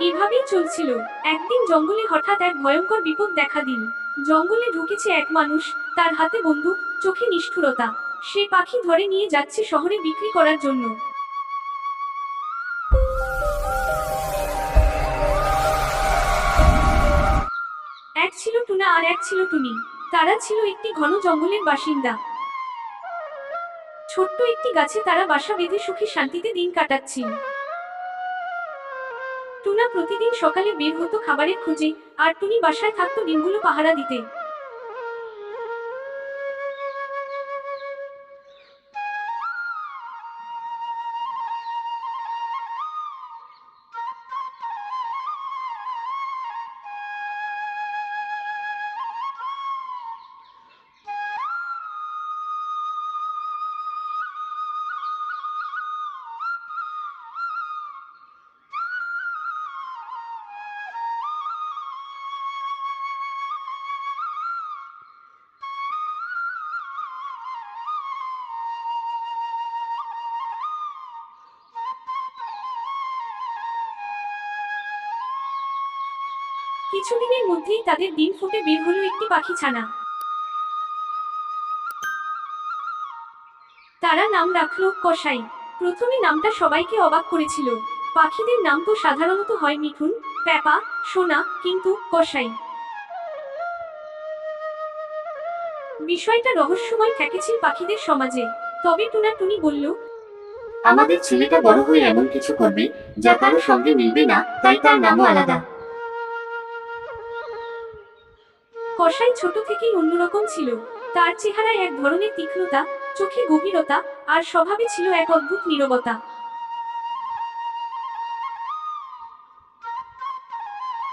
এভাবেই চলছিল। একদিন জঙ্গলে হঠাৎ এক ভয়ঙ্কর বিপদ দেখা দিল। জঙ্গলে ঢুকেছে এক মানুষ, তার হাতে বন্দুক, চোখে নিষ্ঠুরতা। সে পাখি ধরে নিয়ে যাচ্ছে শহরে বিক্রি করার জন্য। এক ছিল টুনা আর এক ছিল টুনি। তারা ছিল একটি ঘন জঙ্গলের বাসিন্দা। ছোট্ট একটি গাছে তারা বাসা বেঁধে সুখী শান্তিতে দিন কাটাচ্ছিল। টুনা প্রতিদিন সকালে বের হতো খাবারের খোঁজে আর টুনি বাসায় থাকতো ডিমগুলো পাহারা দিতে। কিছুদিনের মধ্যেই তাদের ডিম ফুটে বের হলো একটি পাখি ছানা। তারা নাম রাখল কসাই। প্রথমে নামটা সবাইকে অবাক করেছিল। পাখিদের নাম তো সাধারণত হয় মিঠুন, প্যাপা, সোনা, কিন্তু কসাই। বিষয়টা রহস্যময় ঠেকেছিল পাখিদের সমাজে। তবে টুনা টুনি বলল, আমাদের ছেলেটা বড় হয়ে এমন কিছু করবে যা কারও সঙ্গে মিলবে না, তাই তার নামও আলাদা। কসাই ছোট থেকেই অন্যরকম ছিল। তার চেহারায় এক ধরনের তীক্ষ্ণতা, চোখে গভীরতা আর স্বভাবে ছিল এক অদ্ভুত নীরবতা।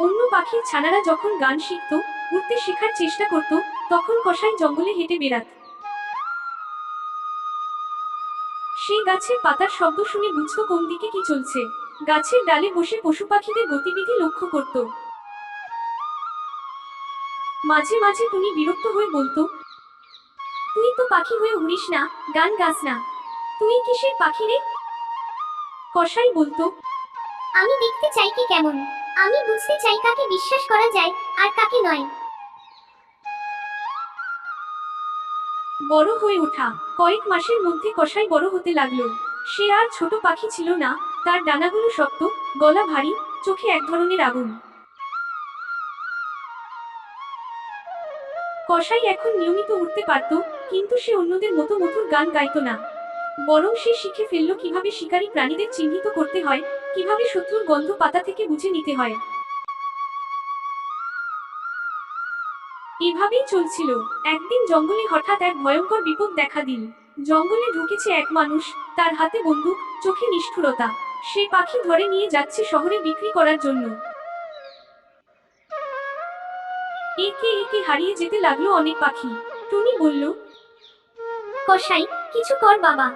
অন্য পাখির ছানারা যখন গান শিখত উঠতে শেখার চেষ্টা করত, তখন কসাই জঙ্গলে হেঁটে বেড়াত। সেই গাছের পাতার শব্দ শুনে বুঝতো কোন দিকে কি চলছে। গাছের ডালে বসে পশু পাখিদের গতিবিধি লক্ষ্য করত। মাঝে মাঝে টুনি বিরক্ত হয়ে বলতো তুই তো পাখি হয়ে উড়িস না গান গাস না। তুই কিসের পাখি রে? কসাই বলতো আমি দেখতে চাই কি কেমন আমি বুঝতে চাই কাকে বিশ্বাস করা যায় আর কাকে নয়। বড় হয়ে ওঠা। কয়েক মাসের মধ্যে কসাই বড় হতে লাগল। সে আর ছোট পাখি ছিল না তার ডানাগুলো শক্ত গলা ভারী চোখে এক ধরনের আগুন। কসাই এখন নিয়মিত উঠতে পারত, কিন্তু সে অন্যদের মতো মধুর গান গাইতো না। বরং সে শিখে ফেলল কীভাবে শিকারী প্রাণীদের চিহ্নিত করতে হয়, কীভাবে শত্রুর গন্ধ পাতা থেকে বুঝে নিতে হয়। এভাবেই চলছিল। একদিন জঙ্গলে হঠাৎ এক ভয়ঙ্কর বিপদ দেখা দিল। জঙ্গলে ঢুকেছে এক মানুষ, তার হাতে বন্দুক, চোখে নিষ্ঠুরতা। সে পাখি ধরে নিয়ে যাচ্ছে শহরে বিক্রি করার জন্য। একে একে হারিয়ে যেতে লাগল অনেক পাখি। টুনি বলল কসাই কিছু কর বাবা।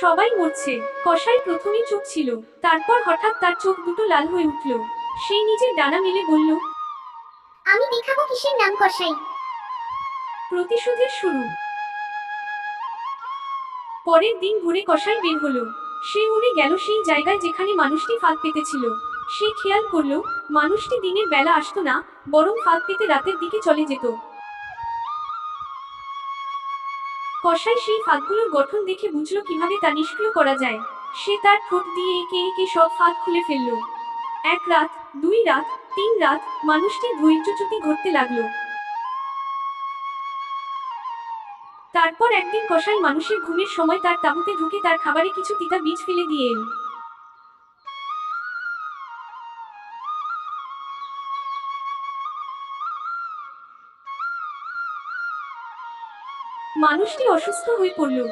সবাই মরছে। কসাই প্রথমে চুপ ছিল। তারপর হঠাৎ তার চোখ দুটো লাল হয়ে উঠল। সেই নিজের ডানা মেলে বলল আমি দেখাবো কিসের নাম কসাই। প্রতিশোধের শুরু। পরের দিন ভোরে কষাই বের হলো। সে উড়ে গেল সেই জায়গায় যেখানে মানুষটি ফাঁদ পেতেছিল। সে খেয়াল করল মানুষটি দিনের বেলা আসতো না, বরং ফাঁদ পেতে রাতের দিকে চলে যেত। কষাই সেই ফাঁদগুলোর গঠন দেখে বুঝলো কীভাবে তা নিষ্ক্রিয় করা যায়। সে তার ঠোঁট দিয়ে একে একে সব ফাঁদ খুলে ফেলল। এক রাত, দুই রাত, তিন রাত মানুষটির ধৈর্যচ্যুতি ঘটতে লাগল। তারপর একদিন কসাই মানুষের ঘুমের সময় তার তাঁবুতে ঢুকে তার খাবারে কিছু তিতা বীজ ফেলে দিয়ে মানুষটি অসুস্থ হয়ে পড়ল।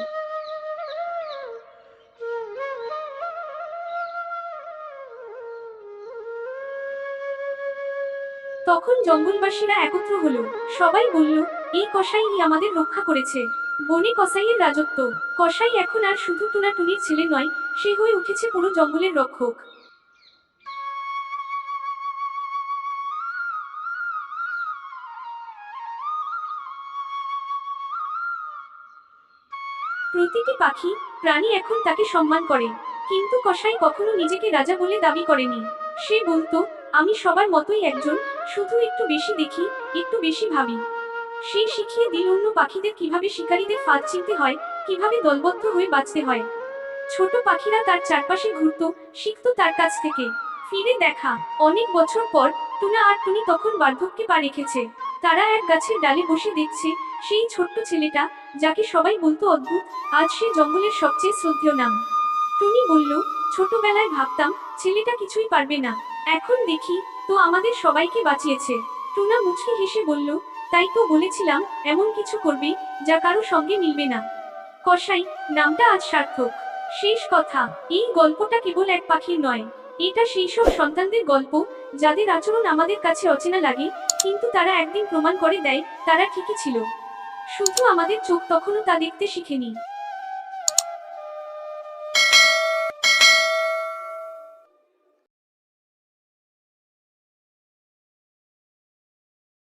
তখন জঙ্গলবাসীরা একত্র হলো। সবাই বলল, এই কসাই আমাদের রক্ষা করেছে। বনে কসাইয়ের রাজত্ব। কসাই এখন আর শুধু টুনা টুনির ছেলে নয়, সে হয়ে উঠেছে পুরো জঙ্গলের রক্ষক। প্রতিটি পাখি প্রাণী এখন তাকে সম্মান করে, কিন্তু কসাই কখনো নিজেকে রাজা বলে দাবি করেনি। সে বলতো, আমি সবার মতোই একজন, শুধু একটু বেশি দেখি, একটু বেশি ভাবি। সে শিখিয়ে দিল অন্য পাখিদের কীভাবে শিকারীদের ফাঁদ চিনতে হয়, কীভাবে দলবদ্ধ হয়ে বাঁচতে হয়। ছোট পাখিরা তার চারপাশে ঘুরত, শিখতো তার কাছ থেকে। ফিরে দেখা, অনেক বছর পর, টুনা আর টুনি তখন বার্ধক্যে পা রেখেছে। তারা এক গাছের ডালে বসে দেখছে সেই ছোট্ট ছেলেটা, যাকে সবাই বলতো অদ্ভুত, আজ সে জঙ্গলের সবচেয়ে শ্রদ্ধেয় নাম। টুনি বলল, ছোটবেলায় ভাবতাম ছেলেটা কিছুই পারবে না, এখন দেখি তো আমাদের সবাইকে বাঁচিয়েছে। টুনা মুচকি হেসে বলল, তাই তো বলেছিলাম এমন কিছু করবে যা কারও সঙ্গে মিলবে না। কসাই, নামটা আজ সার্থক। শেষ কথা, এই গল্পটা কেবল এক পাখির নয়। এটা সেই সব সন্তানদের গল্প, যাদের আচরণ আমাদের কাছে অচেনা লাগে, কিন্তু তারা একদিন প্রমাণ করে দেয়, তারা ঠিকই ছিল। শুধু আমাদের চোখ তখনও তা দেখতে শিখেনি।